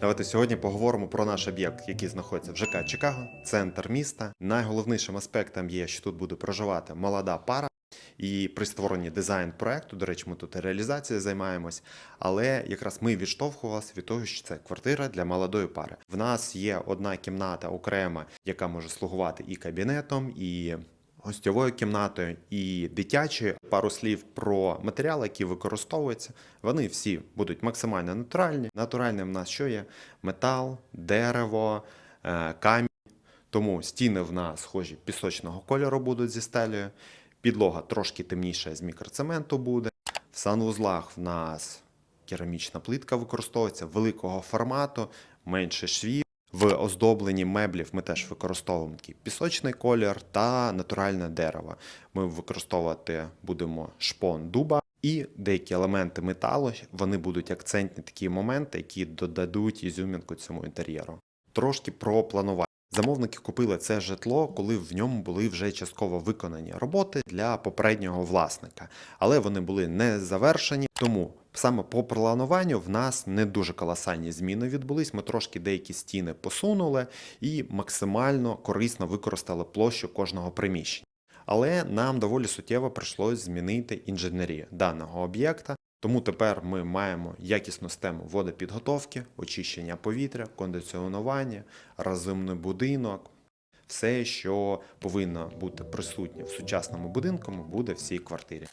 Давайте сьогодні поговоримо про наш об'єкт, який знаходиться в ЖК Чикаго, центр міста. Найголовнішим аспектом є, що тут буде проживати молода пара. І при створенні дизайн проекту, до речі, ми тут і реалізацією займаємось, але якраз ми відштовхувалися від того, що це квартира для молодої пари. В нас є одна кімната окрема, яка може слугувати і кабінетом, і гостьовою кімнатою, і дитячою. Пару слів про матеріали, які використовуються. Вони всі будуть максимально натуральні. Натуральним в нас що є? Метал, дерево, е, камінь. Тому стіни в нас схожі пісочного кольору будуть зі стелею. Підлога трошки темніша з мікроцементу буде. В санвузлах в нас керамічна плитка використовується великого формату, менше швів. В оздобленні меблів ми теж використовуємо такий пісочний колір та натуральне дерево. Ми використовувати будемо шпон дуба і деякі елементи металу. Вони будуть акцентні такі моменти, які додадуть ізюмінку цьому інтер'єру. Трошки про планування. Замовники купили це житло, коли в ньому були вже частково виконані роботи для попереднього власника, але вони були не завершені. Тому саме по плануванню в нас не дуже колосальні зміни відбулись. Ми трошки деякі стіни посунули і максимально корисно використали площу кожного приміщення. Але нам доволі суттєво прийшлось змінити інженерію даного об'єкта. Тому тепер ми маємо якісну систему водопідготовки, очищення повітря, кондиціонування, розумний будинок. Все, що повинно бути присутнє в сучасному будинку, буде в цій квартирі.